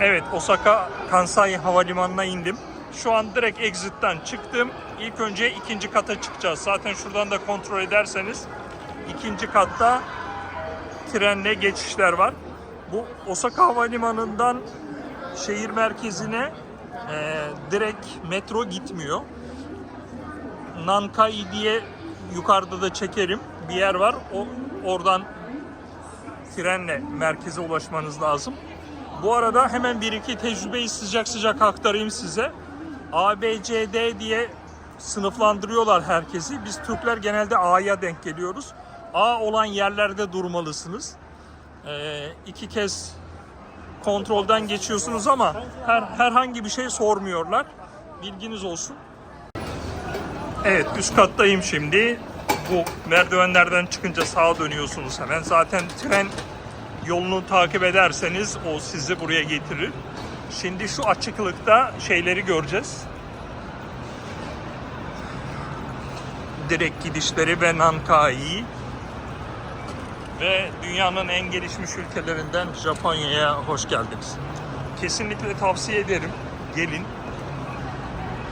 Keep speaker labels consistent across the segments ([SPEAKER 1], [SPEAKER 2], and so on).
[SPEAKER 1] Evet, Osaka Kansai Havalimanı'na indim. Şu an direkt exit'ten çıktım. İlk önce ikinci kata çıkacağız. Zaten şuradan da kontrol ederseniz ikinci katta trenle geçişler var. Bu Osaka Havalimanı'ndan şehir merkezine e, direkt metro gitmiyor. Nankai diye yukarıda da çekerim bir yer var. O oradan trenle merkeze ulaşmanız lazım. Bu arada hemen bir iki tecrübeyi sıcak sıcak aktarayım size. A, B, C, D diye sınıflandırıyorlar herkesi. Biz Türkler genelde A'ya denk geliyoruz. A olan yerlerde durmalısınız. Ee, iki kez kontrolden geçiyorsunuz ama her, herhangi bir şey sormuyorlar. Bilginiz olsun. Evet üst kattayım şimdi. Bu merdivenlerden çıkınca sağa dönüyorsunuz hemen. Zaten tren yolunu takip ederseniz o sizi buraya getirir. Şimdi şu açıklıkta şeyleri göreceğiz. Direkt gidişleri ve Nankai ve dünyanın en gelişmiş ülkelerinden Japonya'ya hoş geldiniz. Kesinlikle tavsiye ederim. Gelin.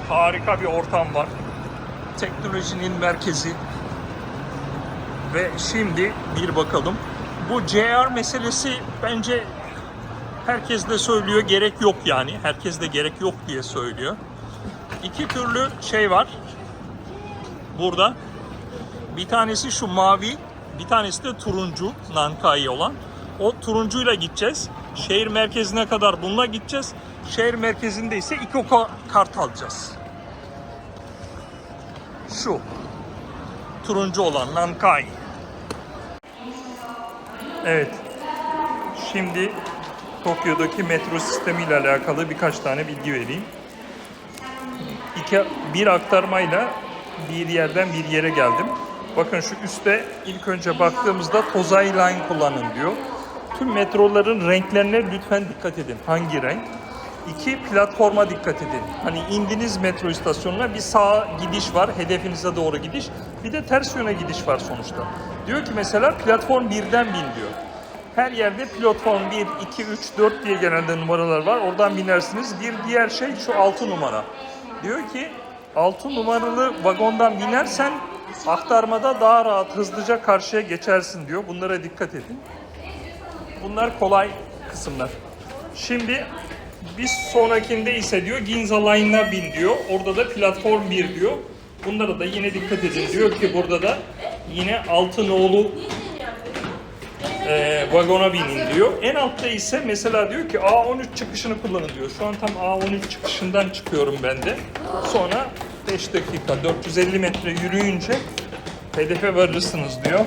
[SPEAKER 1] Harika bir ortam var. Teknolojinin merkezi. Ve şimdi bir bakalım. Bu JR meselesi bence herkes de söylüyor gerek yok yani. Herkes de gerek yok diye söylüyor. İki türlü şey var. Burada. Bir tanesi şu mavi, bir tanesi de turuncu Nankai olan. O turuncuyla gideceğiz. Şehir merkezine kadar bununla gideceğiz. Şehir merkezinde ise Ikoko kart alacağız. Şu. Turuncu olan Nankai. Evet. Şimdi Tokyo'daki metro sistemiyle alakalı birkaç tane bilgi vereyim. İki, bir aktarmayla bir yerden bir yere geldim. Bakın şu üstte ilk önce baktığımızda Tozai Line kullanın diyor. Tüm metroların renklerine lütfen dikkat edin. Hangi renk? İki, platforma dikkat edin. Hani indiniz metro istasyonuna bir sağ gidiş var, hedefinize doğru gidiş. Bir de ters yöne gidiş var sonuçta. Diyor ki mesela platform 1'den bin diyor. Her yerde platform 1, 2, 3, 4 diye genelde numaralar var. Oradan binersiniz. Bir diğer şey şu 6 numara. Diyor ki 6 numaralı vagondan binersen aktarmada daha rahat, hızlıca karşıya geçersin diyor. Bunlara dikkat edin. Bunlar kolay kısımlar. Şimdi bir sonrakinde ise diyor Ginza Line'ına bin diyor. Orada da platform 1 diyor. Bunlara da yine dikkat edin. Diyor ki burada da yine altı nolu e, vagona binin diyor. En altta ise mesela diyor ki A13 çıkışını kullanın diyor. Şu an tam A13 çıkışından çıkıyorum ben de. Sonra 5 dakika 450 metre yürüyünce hedefe varırsınız diyor.